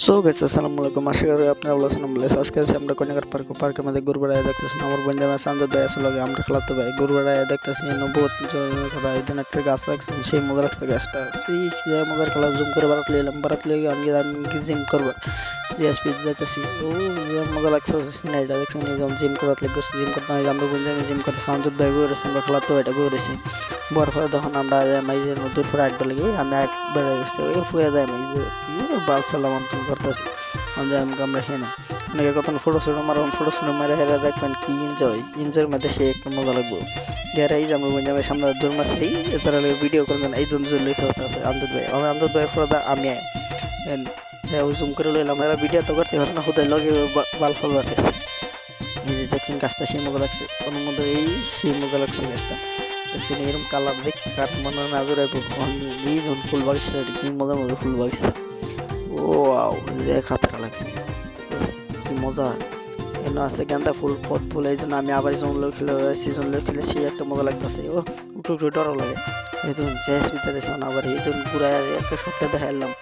So গেছে আসসালামু আলাইকুম আশা করি আপনারা ভালো আছেন বলে আজকে আছি আমরা কন্যাকার পার্ক পার্কের মধ্যে ঘুরবে দেখতেছেন আমার বন্ধু আমার সান্দর ভাই আসলে আমরা খেলাতে ভাই ঘুরবে দেখতেছি বহুত কথা এই দিন একটা গাছ লাগছে সেই মজা লাগছে গাছটা সেই যে মজার খেলা জুম করে বারাত লিলাম বারাত লিয়ে আমি আমি জিম করব রিয়া স্পিড যাইতেছি ও যে মজা লাগছে সিনারিটা দেখছেন এই যখন জিম করার লেগে জিম করতে হয় আমরা আমি জিম করতে সান্দর ভাই ঘুরেছি আমরা খেলাতে এটা ঘুরেছি বড় পরে তখন আমরা মাইজের মধ্যে পরে আটটা লেগে আমি এক বেড়ে গেছি ওই ফুয়ে যায় মাইজে বাল সালাম অন্তন করতেছি আমাকে আমরা হেনা অনেকে কত ফটো ছোটো মারো ফটো ছোটো মারে হেরা দেখবেন কি এনজয় এনজয়ের মধ্যে সে একটা মজা লাগবে যারা এই যে আমরা আমার সামনে দূর মাস এই তারা ভিডিও করবেন এই দুজন খেলতে আছে আন্দুদ ভাই আমার আন্দুদ ভাইয়ের ফটো আমি হ্যাঁ জুম করে লইলাম। এরা ভিডিও তো করতে পারে না হুদায় লগে বাল ফলবার গেছে এই যে দেখছেন গাছটা, সেই মজা লাগছে। কোনো মধ্যে এই সেই মজা লাগছে গাছটা। দেখছেন এরকম কালার দেখি, কার মনে নজর এই ধরুন ফুল বাগিছে কি মজা মজা ফুল বাগিছে ও আও যে খাতরা লাগছে। কি মজা। এন আছে গেন্দা ফুল, পথ ফুল, এই জন্য আমি আবার জন লোক খেলে সিজন লোক খেলে সেই একটা মজা লাগতেছে। ও উঠু উঠু, ডরও লাগে। এই ধরুন চেস ভিতরে আবার এই ধরুন ঘুরায় একটা সবটা দেখাইলাম।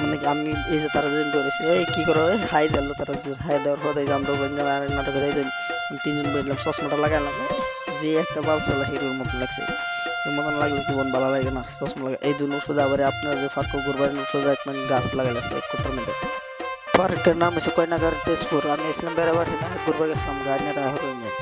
মানে আমি এই যে তারা জন করেছে এই কি করে? হাই দিল তারা হাই দেওয়ার পর যে আমরা বললাম আর নাটকের এই তিনজন বললাম, চশমাটা লাগাইলাম এই যে একটা বাল চালা হিরোর মতো লাগছে। মতন লাগলে কি বোন ভালো লাগে না, চশমা লাগা এই দুই ওষুধ আবার আপনার যে ফার্ক করবার ওষুধ একমান গাছ লাগাইছে এক কোটার মধ্যে। পার্কের নাম হচ্ছে কয়নাগার তেজপুর। আমি ইসলাম বেড়াবার ঘুরবার গেছিলাম, গাড়ি নিয়ে।